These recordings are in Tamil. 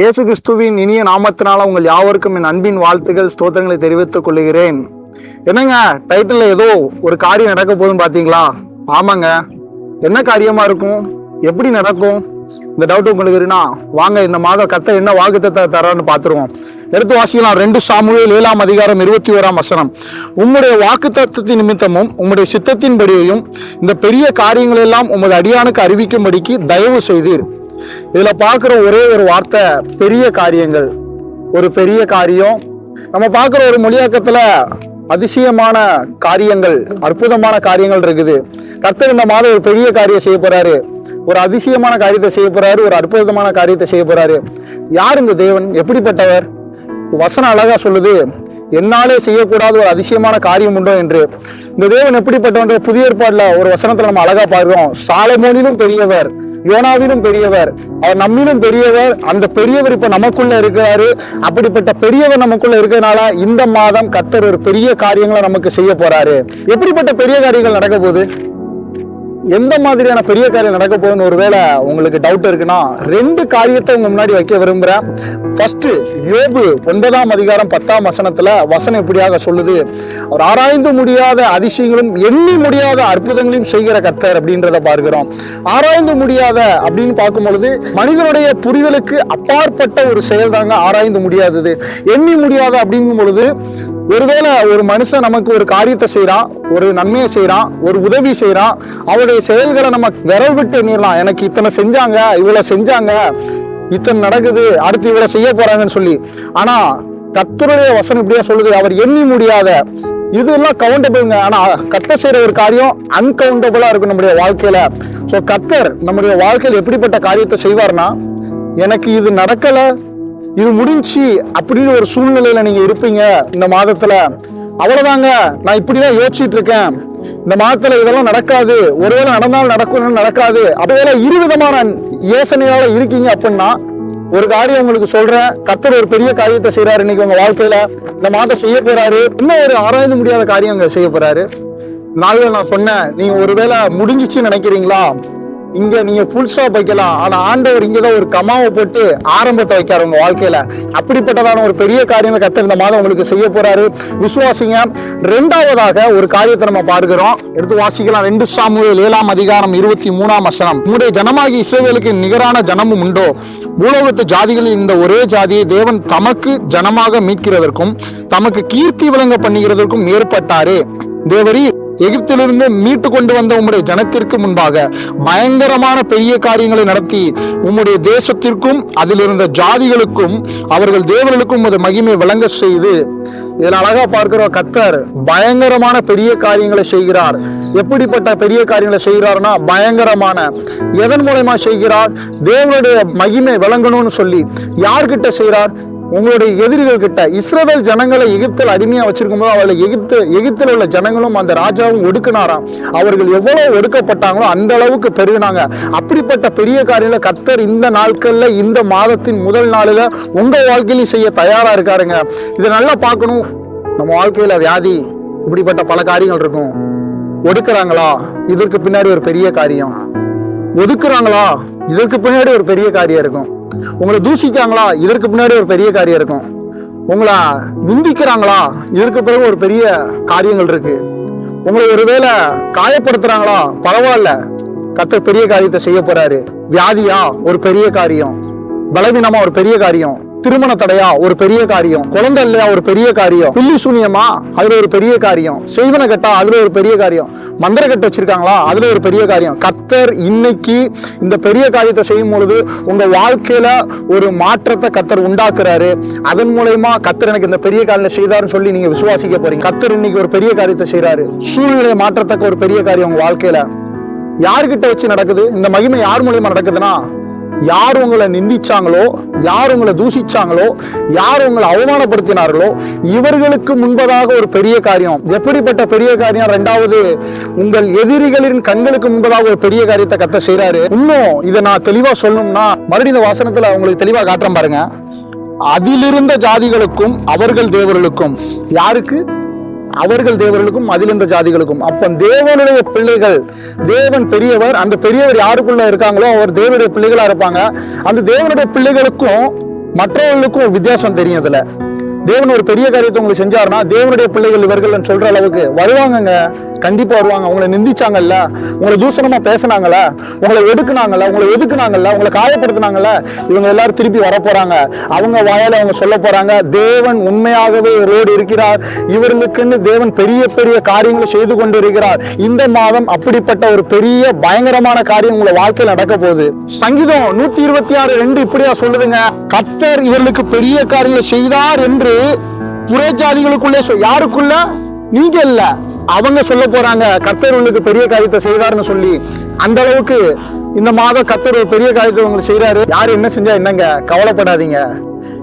இயேசு கிறிஸ்துவின் இனிய நாமத்தினால உங்கள் யாவருக்கும் என் அன்பின் வாழ்த்துக்கள் ஸ்தோத்திரங்களை தெரிவித்துக் கொள்கிறேன். என்னங்க டைட்டில் ஏதோ ஒரு காரியம் நடக்க போகுதுன்னு பாத்தீங்களா? ஆமாங்க. என்ன காரியமா இருக்கும்? எப்படி நடக்கும்? இந்த டவுட் உங்களுக்கு இருக்குன்னா வாங்க இந்த மாதம் கத்த என்ன வாக்குத்தத்தை தரான்னு பார்த்துருவோம் எடுத்து வாசிக்கலாம் ரெண்டு சாமுவேல் ஏழாம் அதிகாரம் இருபத்தி ஓராம் வசனம். உம்முடைய வாக்குத்தத்தத்தின் நிமித்தமும் உம்முடைய சித்தத்தின்படியையும் இந்த பெரிய காரியங்கள் எல்லாம் உமது அடியானுக்கு அறிவிக்கும்படிக்கு தயவு செய்தீர். இதுல பார்க்குற ஒரே ஒரு வார்த்தை பெரிய காரியங்கள். ஒரு பெரிய காரியம். நம்ம பார்க்குற ஒரு மொழியாக்கத்துல அதிசயமான காரியங்கள் அற்புதமான காரியங்கள் இருக்குது. கர்த்தர் இந்த மாதம் ஒரு பெரிய காரியம் செய்ய போறாரு. ஒரு அதிசயமான காரியத்தை செய்ய போறாரு ஒரு அற்புதமான காரியத்தை செய்ய போறாரு. யார் இந்த தேவன்? எப்படிப்பட்டவர்? வசனம் அழகா சொல்லுது. என்னாலே செய்யக்கூடாத ஒரு அதிசயமான காரியம் உண்டோ என்று. இந்த தேவன் எப்படிப்பட்டவன்ற புதிய ஏற்பாடுல ஒரு வசனத்துல நம்ம அழகா பாடுறோம் சாலமோனிலும் பெரியவர் யோனாவிலும் பெரியவர் அவர் நம்மிலும் பெரியவர் அந்த பெரியவர் இப்ப நமக்குள்ள இருக்கிறாரு. அப்படிப்பட்ட பெரியவர் நமக்குள்ள இருக்கிறதுனால இந்த மாதம் கத்தர் ஒரு பெரிய காரியங்களை நமக்கு செய்ய போறாரு. எப்படிப்பட்ட பெரிய காரியங்கள் நடக்க போகுது? எந்த மாதிரியான பெரிய காரியம் நடக்க போகுதுன்னு ஒருவேளை உங்களுக்கு டவுட் இருக்குன்னா ரெண்டு காரியத்தை உங்க முன்னாடி வைக்க விரும்புறேன். ஃபர்ஸ்ட் யோபு ஒன்பதாம் அதிகாரம் பத்தாம் வசனத்துல வசனம் இப்படியாக சொல்லுது. அவர் ஆராய்ந்து முடியாத அதிசயங்களும் எண்ணி முடியாத அற்புதங்களையும் செய்கிற கர்த்தர் அப்படின்றத பார்க்கிறோம். ஆராய்ந்து முடியாத அப்படின்னு பார்க்கும் பொழுது மனிதனுடைய புரிதலுக்கு அப்பாற்பட்ட ஒரு செயல் தாங்க ஆராய்ந்து முடியாதது. எண்ணி முடியாத அப்படிங்கும் பொழுது ஒருவேளை ஒரு மனுஷன் நமக்கு ஒரு காரியத்தை செய்கிறான் ஒரு நன்மையை செய்கிறான் ஒரு உதவி செய்கிறான் அவருடைய செயல்களை நம்ம விரல் விட்டு எண்ணிடலாம். எனக்கு இத்தனை செஞ்சாங்க இவ்வளவு செஞ்சாங்க இத்தனை நடக்குது அடுத்து இவ்வளவு செய்ய போறாங்கன்னு சொல்லி. ஆனா கத்தருடைய வசனம் இப்படியா சொல்லுது அவர் எண்ணி முடியாத. இதெல்லாம் கவுண்டபிள்ங்க ஆனா கத்த செய்யற ஒரு காரியம் அன்கவுண்டபிளா இருக்கும் நம்முடைய வாழ்க்கையில. சோ கத்தர் நம்முடைய வாழ்க்கையில் எப்படிப்பட்ட காரியத்தை செய்வார்னா எனக்கு இது நடக்கலை இது முடிஞ்சு அப்படின்னு ஒரு சூழ்நிலையில நீங்க இருப்பீங்க இந்த மாதத்துல. அவ்வளவுதாங்க நான் இப்படிதான் யோசிச்சுட்டு இருக்கேன். இந்த மாதத்துல இதெல்லாம் நடக்காது. ஒருவேளை நடந்தாலும் நடக்கும் நடக்காது. அப்படியே இருவிதமான யோசனையால இருக்கீங்க அப்படின்னா ஒரு காரியம் உங்களுக்கு சொல்றேன். கத்தர் ஒரு பெரிய காரியத்தை செய்யறாரு இன்னைக்கு உங்க வாழ்க்கையில இந்த மாதம் செய்ய போறாரு. இன்னும் ஒரு ஆராய்ந்து முடியாத காரியம் செய்ய போறாரு. நாளில் நான் சொன்னேன் நீங்க ஒருவேளை முடிஞ்சிச்சு நினைக்கிறீங்களா? இங்க நீங்க ஃபுல் ஸ்டாப் வைக்கலாம். ஆனா ஆண்டவர் இங்கதான் ஒரு கமாவை போட்டு ஆரம்பத்தை வைக்காரு உங்க வாழ்க்கையில. அப்படிப்பட்டதான ஒரு பெரிய காரியம் கத்த இந்த மாதம் உங்களுக்கு செய்ய போறாரு. விசுவாசிங்க ரெண்டாவதாக ஒரு காரியத்தை நம்ம பார்க்கிறோம் எடுத்து வாசிக்கலாம். ரெண்டு சாமுவேல் ஏழாம் அதிகாரம் இருபத்தி மூணாம் வசனம். உங்களுடைய ஜனமாகி இஸ்ரேவேலுக்கு நிகரான ஜனமும் உண்டோ? பூலோகத்து ஜாதிகளில் இந்த ஒரே ஜாதியை தேவன் தமக்கு ஜனமாக மீட்கிறதற்கும் தமக்கு கீர்த்தி விளங்க பண்ணுகிறதற்கும் ஏற்பட்டாரே. தேவரி எகிப்திலிருந்து மீட்டு கொண்டு வந்த உம்முடைய ஜனத்திற்கு முன்பாக பயங்கரமான பெரிய காரியங்களை நடத்தி உம்முடைய தேசத்திற்கும் அதில் இருந்த ஜாதிகளுக்கும் அவர்கள் தேவர்களுக்கும் அது மகிமை விளங்க செய்து இதில் அழகா பார்க்கிற கத்தர் பயங்கரமான பெரிய காரியங்களை செய்கிறார். எப்படிப்பட்ட பெரிய காரியங்களை செய்கிறார்னா பயங்கரமான எதன் மூலயமா செய்கிறார்? தேவனுடைய மகிமை விளங்கணும்னு சொல்லி யார்கிட்ட செய்கிறார்? உங்களுடைய எதிரிகள் கிட்ட இஸ்ரேல் ஜனங்களை எகிப்தில் அடிமையா வச்சிருக்கும் போது அவளை எகிப்து எகிப்தில் உள்ள ஜனங்களும் அந்த ராஜாவும் ஒடுக்கினாராம். அவர்கள் எவ்வளவு ஒடுக்கப்பட்டாங்களோ அந்த அளவுக்கு பெருகினாங்க. அப்படிப்பட்ட பெரிய காரியத்தில் கத்தர் இந்த நாட்கள்ல இந்த மாதத்தின் முதல் நாளில் உங்க வாழ்க்கையிலும் செய்ய தயாரா இருக்காருங்க. இதை நல்லா பார்க்கணும். நம்ம வாழ்க்கையில வியாதி இப்படிப்பட்ட பல காரியங்கள் இருக்கும். ஒடுக்குறாங்களா? இதற்கு பின்னாடி ஒரு பெரிய காரியம். ஒதுக்குறாங்களா? இதற்கு பின்னாடி ஒரு பெரிய காரியம் இருக்கும். உங்களை தூஷிக்காங்களா இதற்கு பின்னாடி ஒரு பெரிய காரியம் இருக்கும். உங்களை நிந்திக்கிறாங்களா? இதற்கு பிறகு ஒரு பெரிய காரியங்கள் இருக்கு. உங்களை ஒருவேளை காயப்படுத்துறாங்களா? பரவாயில்ல. கத்தர் பெரிய காரியத்தை செய்ய போறாரு. வியாதியா? ஒரு பெரிய காரியம். பலவீனமா? ஒரு பெரிய காரியம். திருமண தடையா? ஒரு பெரிய காரியம். குழந்தை இல்லையா? ஒரு பெரிய காரியம். புள்ளி சூனியமா? அதுல ஒரு பெரிய காரியம். செய்வன கட்டா? அதுல ஒரு பெரிய காரியம். மந்திர கட்டு வச்சிருக்காங்களா? அதுல ஒரு பெரிய காரியம். கத்தர் இன்னைக்கு இந்த பெரிய காரியத்தை செய்யும் பொழுது உங்க வாழ்க்கையில ஒரு மாற்றத்தை கத்தர் உண்டாக்குறாரு. அதன் மூலயமா கத்தர் எனக்கு இந்த பெரிய காரியம் செய்தாருன்னு சொல்லி நீங்க விசுவாசிக்க போறீங்க. கத்தர் இன்னைக்கு ஒரு பெரிய காரியத்தை செய்யறாரு சூழ்நிலை மாற்றத்தக்க ஒரு பெரிய காரியம் உங்க வாழ்க்கையில. யார்கிட்ட வச்சு நடக்குது? இந்த மகிமை யார் மூலியமா நடக்குதுன்னா யார் உங்களை நிந்திச்சாங்களோ யார் உங்களை தூஷிச்சாங்களோ யார் உங்களை அவமானப்படுத்தினார்களோ இவர்களுக்கு முன்பதாக ஒரு பெரிய காரியம். எப்படிப்பட்ட பெரிய காரியம்? ரெண்டாவது உங்கள் எதிரிகளின் கண்களுக்கு முன்பதாக ஒரு பெரிய காரியத்தை கத்த செய்யறாரு இன்னும் இதை நான் தெளிவா சொல்லணும்னா மறுபடியும் இந்த வாசனத்துல உங்களுக்கு தெளிவா காட்டுறேன் பாருங்க. அதிலிருந்த ஜாதிகளுக்கும் அவர்கள் தேவர்களுக்கும் யாருக்கு? அவர்கள் தேவர்களுக்கும் அதிலிருந்த ஜாதிகளுக்கும். அப்ப தேவனுடைய பிள்ளைகள் தேவன் பெரியவர் அந்த பெரியவர் யாருக்குள்ள இருக்காங்களோ அவர் தேவனுடைய பிள்ளைகளா இருப்பாங்க. அந்த தேவனுடைய பிள்ளைகளுக்கும் மற்றவர்களுக்கும் வித்தியாசம் தெரியும் இதுல. தேவன் ஒரு பெரிய காரியத்தை உங்களுக்கு செஞ்சாருன்னா தேவனுடைய பிள்ளைகள் இவர்கள் சொல்ற அளவுக்கு வருவாங்கங்க. கண்டிப்பா வருவாங்க. உங்களை நிந்திச்சாங்கல்ல உங்களை தூசணமாக பேசுனாங்கல்ல உங்களை ஒடுக்குனாங்கல்ல உங்களை ஒதுக்குனாங்கல்ல உங்களை காயப்படுத்தினாங்கல்ல இவங்க எல்லாரும் திருப்பி வரப்போகிறாங்க அவங்க வாயால் அவங்க சொல்ல போகிறாங்க தேவன் உண்மையாகவே ரோடு இருக்கிறார். இவர்களுக்குன்னு தேவன் பெரிய பெரிய காரியங்களை செய்து கொண்டு இருக்கிறார் இந்த மாதம் அப்படிப்பட்ட ஒரு பெரிய பயங்கரமான காரியம் உங்களை வாழ்க்கையில் நடக்க போகுது. சங்கீதம் நூத்தி இருபத்தி ஆறு ரெண்டு இப்படியா சொல்லுதுங்க. கத்தர் இவர்களுக்கு பெரிய காரியங்களை செய்தார் என்று புறஜாதிகளுக்குள்ளே யாருக்குள்ள? நீங்க இல்ல. அவங்க சொல்ல போறாங்க கர்த்தர் உங்களுக்கு பெரிய காரியத்தை செய்தார்னு சொல்லி. அந்த அளவுக்கு இந்த மாதம் கர்த்தர் ஒரு பெரிய காரியத்தை உங்களுக்கு செய்யறாரு யார் என்ன செஞ்சா என்னங்க? கவலைப்படாதீங்க.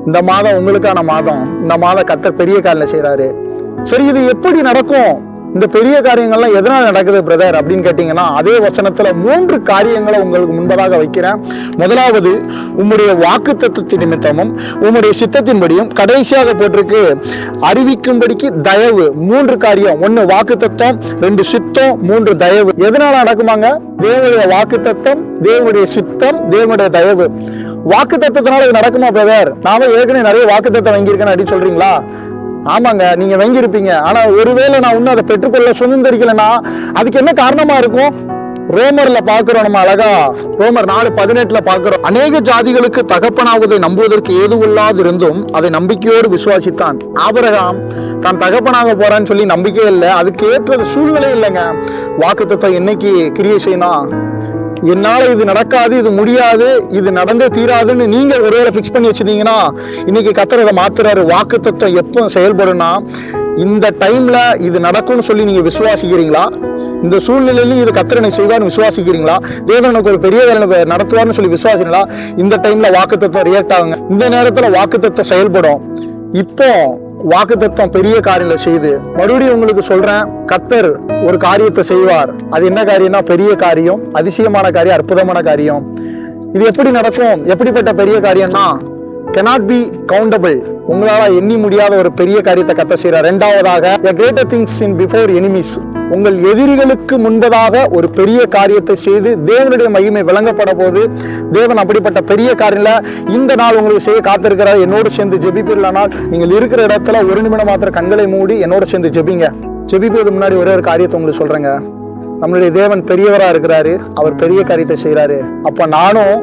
இந்த மாதம் உங்களுக்கான மாதம். இந்த மாதம் கர்த்தர் பெரிய காரியம் செய்யறாரு சரி இது எப்படி நடக்கும்? இந்த பெரிய காரியங்கள்லாம் எதனால் நடக்குது பிரதர் அப்படின்னு கேட்டீங்கன்னா அதே வசனத்துல மூன்று காரியங்களை உங்களுக்கு முன்பதாக வைக்கிறேன். முதலாவது உம்முடைய வாக்கு தத்துவத்தின் நிமித்தமும் உம்முடைய சித்தத்தின்படியும் கடைசியாக போட்டிருக்கு. அறிவிக்கும்படிக்கு தயவு மூன்று காரியம். ஒன்று வாக்கு தத்துவம் ரெண்டு சித்தம் மூன்று தயவு. எதனால நடக்குமாங்க? தேவனுடைய வாக்கு தத்துவம் தேவனுடைய சித்தம் தேவனுடைய தயவு. வாக்கு தத்துவத்தினால இது நடக்குமா பிரதர் நாம ஏற்கனவே நிறைய வாக்கு தத்துவம் வாங்கியிருக்கேன்னு அப்படின்னு சொல்றீங்களா? ஆமாங்க நீங்க வாங்கியிருப்பீங்க. ஆனா ஒருவேளை நான் இன்னும் அதை பெற்றுக்கொள்ள சுதந்திரிக்கலைன்னா அதுக்கு என்ன காரணமா இருக்கும்? ரோமர்ல பாக்குறோம் நம்ம அழகா. ரோமர் நாலு பதினெட்டுல பாக்குறோம் அநேக ஜாதிகளுக்கு தகப்பனாவதை நம்புவதற்கு ஏதுவில்லாது இருந்தும் அதை நம்பிக்கையோடு விசுவாசித்தான். ஆபரகாம் தான் தகப்பனாக போறான்னு சொல்லி நம்பிக்கை இல்லை. அதுக்கு ஏற்ற சூழ்நிலை இல்லைங்க. வாக்குத்தத்தை என்னைக்கு கிரியை செய்யணும் என்னால் இது நடக்காது இது முடியாது இது நடந்தே தீராதுன்னு நீங்கள் ஒருவேளை ஃபிக்ஸ் பண்ணி வச்சிருந்தீங்கன்னா இன்னைக்கு கத்தர் இதை மாத்துறாரு. வாக்கு தத்துவம் எப்போ செயல்படும்னா இந்த டைம்ல இது நடக்கும்னு சொல்லி நீங்கள் விசுவாசிக்கிறீங்களா? இந்த சூழ்நிலையிலும் இது கத்திரனை செய்வார்னு விசுவாசிக்கிறீங்களா? தேவன் எனக்கு ஒரு பெரிய வேலை நடத்துவார்னு சொல்லி விசுவாசிங்களா இந்த டைம்ல வாக்கு தத்துவம் ரியாக்ட் ஆகுங்க. இந்த நேரத்தில் வாக்கு தத்துவம் செயல்படும். இப்போ வாக்கு பெரிய காரியங்களை செய்து மறுபடியும் உங்களுக்கு சொல்றேன் கத்தர் ஒரு காரியத்தை செய்வார். அது என்ன காரியம்னா பெரிய காரியம் அதிசயமான காரியம் அற்புதமான காரியம். இது எப்படி நடக்கும்? எப்படிப்பட்ட பெரிய காரியம்னா கெனாட் பி கவுண்டபிள் உங்களால எண்ணி முடியாத ஒரு பெரிய காரியத்தை கத்த செய்யறார் ரெண்டாவதாக greater things in before enemies உங்கள் எதிரிகளுக்கு முன்பதாக ஒரு பெரிய காரியத்தை செய்து தேவனுடைய மகிமை விளங்கப்பட போது தேவன் அப்படிப்பட்ட பெரிய காரியங்கள இந்த நாள் உங்களுக்கு செய்ய காத்திருக்கிறார் என்னோடு சேர்ந்து ஜெபிப்பிடலானால் நீங்கள் இருக்கிற இடத்துல ஒரு நிமிடம் மாத்திரம் கண்களை மூடி என்னோட சேர்ந்து ஜெபிங்க. ஜெபிப்பது முன்னாடி ஒரே ஒரு காரியத்தை உங்களுக்கு சொல்கிறேங்க நம்மளுடைய தேவன் பெரியவராக இருக்கிறாரு அவர் பெரிய காரியத்தை செய்கிறாரு அப்போ நானும்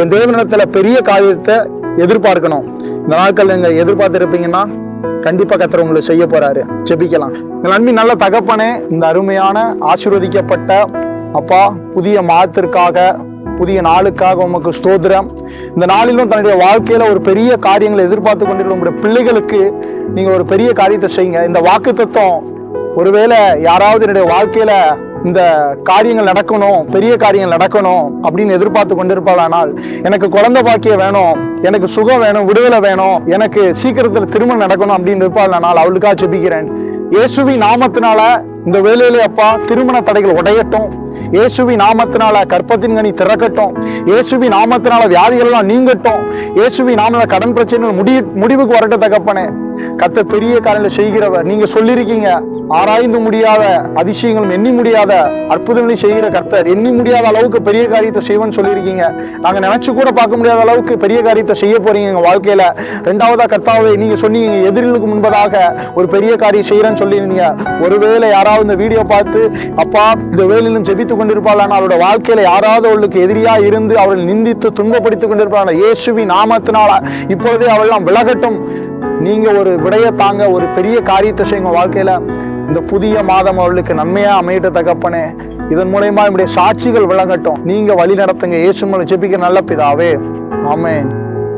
என் தேவனிடத்தில் பெரிய காரியத்தை எதிர்பார்க்கணும். இந்த நாட்கள் நீங்கள் எதிர்பார்த்துருப்பீங்கன்னா கண்டிப்பா கத்தர் உங்களுக்கு செய்ய போறாரு. ஜெபிக்கலாம். எங்கள் அன்பின் நல்ல தகப்பனே இந்த அருமையான ஆசிர்வதிக்கப்பட்ட அப்பா புதிய மாதத்திற்காக புதிய நாளுக்காக உமக்கு ஸ்தோத்திரம். இந்த நாளிலும் தன்னுடைய வாழ்க்கையில ஒரு பெரிய காரியங்களை எதிர்பார்த்து கொண்டிருக்கிற உங்களுடைய பிள்ளைகளுக்கு நீங்க ஒரு பெரிய காரியத்தை செய்யுங்க. இந்த வாக்கு தத்துவம் ஒருவேளை யாராவது என்னுடைய வாழ்க்கையில இந்த காரியங்கள் நடக்கணும் பெரிய காரியங்கள் நடக்கணும் அப்படின்னு எதிர்பார்த்து கொண்டிருப்பாளானால் எனக்கு குழந்தை பாக்கியம் வேணும் எனக்கு சுகம் வேணும் விடுதலை வேணும் எனக்கு சீக்கிரத்துல திருமணம் நடக்கணும் அப்படின்னு இருப்பாளானால் அவளுக்காக ஜெபிக்கிறேன். இயேசுவி நாமத்தினால இந்த வேலையிலே அப்பா திருமண தடைகள் உடையட்டும். இயேசுவி நாமத்தினால கற்பத்தின் கனி திறக்கட்டும். இயேசுவி நாமத்தினால வியாதிகள் எல்லாம் நீங்கட்டும். இயேசுவி நாம கடன் பிரச்சனைகள் முடி முடிவுக்கு வரட்டும் தகப்பனே. கத்த பெரிய காலையில செய்கிறவர். நீங்க சொல்லியிருக்கீங்க ஆராய்ந்து முடியாத அதிசயங்களும் எண்ணி முடியாத அற்புதங்களை செய்கிற கர்த்தர். எண்ணி முடியாத அளவுக்கு பெரிய காரியத்தை செய்வேன்னு சொல்லியிருக்கீங்க நாங்க நினைச்சு கூட பார்க்க முடியாத அளவுக்கு பெரிய காரியத்தை செய்ய போறீங்க எங்க வாழ்க்கையில. ரெண்டாவதா கர்த்தாவே நீங்க சொன்னீங்க எதிரிகளுக்கு முன்பதாக ஒரு பெரிய காரியம் செய்யறேன்னு சொல்லியிருந்தீங்க. ஒருவேளை யாராவது இந்த வீடியோ பார்த்து அப்பா இந்த வேலையிலும் ஜெபித்து கொண்டிருப்பாள்? அவரோட வாழ்க்கையில யாராவது அவளுக்கு எதிரியா இருந்து அவர்கள் நிந்தித்து துன்பப்படுத்திக் கொண்டிருப்பாள்? இயேசுவி நாமத்தினால இப்பொழுதே அவள்லாம் விலகட்டும். நீங்க ஒரு விடையை தாங்க ஒரு பெரிய காரியத்தை செய்யுங்க வாழ்க்கையில. இந்த புதிய மாதம் அவர்களுக்கு நன்மையா அமையிட்ட தகப்பனே. இதன் மூலயமா என்னுடைய சாட்சிகள் விளங்கட்டும். நீங்க வழி நடத்துங்க. இயேசு மூலம் ஜெபிக்க நல்ல பிதாவே. ஆமென்.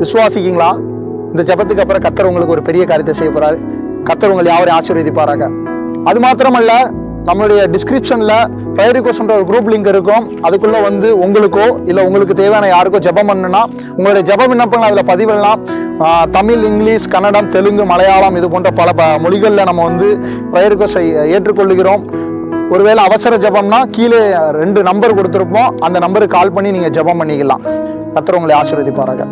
விசுவாசிக்கீங்களா? இந்த ஜெபத்துக்கு அப்புறம் கத்தர் உங்களுக்கு ஒரு பெரிய காரியத்தை செய்ய போறாரு. கத்தர் உங்களை யாவரையும் ஆசீர்வதிப்பாராங்க அது மாத்திரமல்ல நம்மளுடைய டிஸ்கிரிப்ஷனில் ஃபயர் ரிக்வஸ்ட்ன்ற ஒரு குரூப் லிங்க் இருக்கும். அதுக்குள்ளே வந்து உங்களுக்கோ இல்லை உங்களுக்கு தேவையான யாருக்கோ ஜெபம் பண்ணுன்னா உங்களுடைய ஜெப விண்ணப்பங்கள் அதில் பதிவிடலாம். தமிழ் இங்கிலீஷ் கன்னடம் தெலுங்கு மலையாளம் இது போன்ற பல ப மொழிகளில் நம்ம வந்து ஃபயர் ரிக்வஸ்டை ஏற்றுக்கொள்கிறோம் ஒருவேளை அவசர ஜபம்னா கீழே ரெண்டு நம்பர் கொடுத்துருப்போம். அந்த நம்பருக்கு கால் பண்ணி நீங்கள் ஜெபம் பண்ணிக்கலாம். கத்தர் உங்களை ஆசீர்வதிப்பாராக.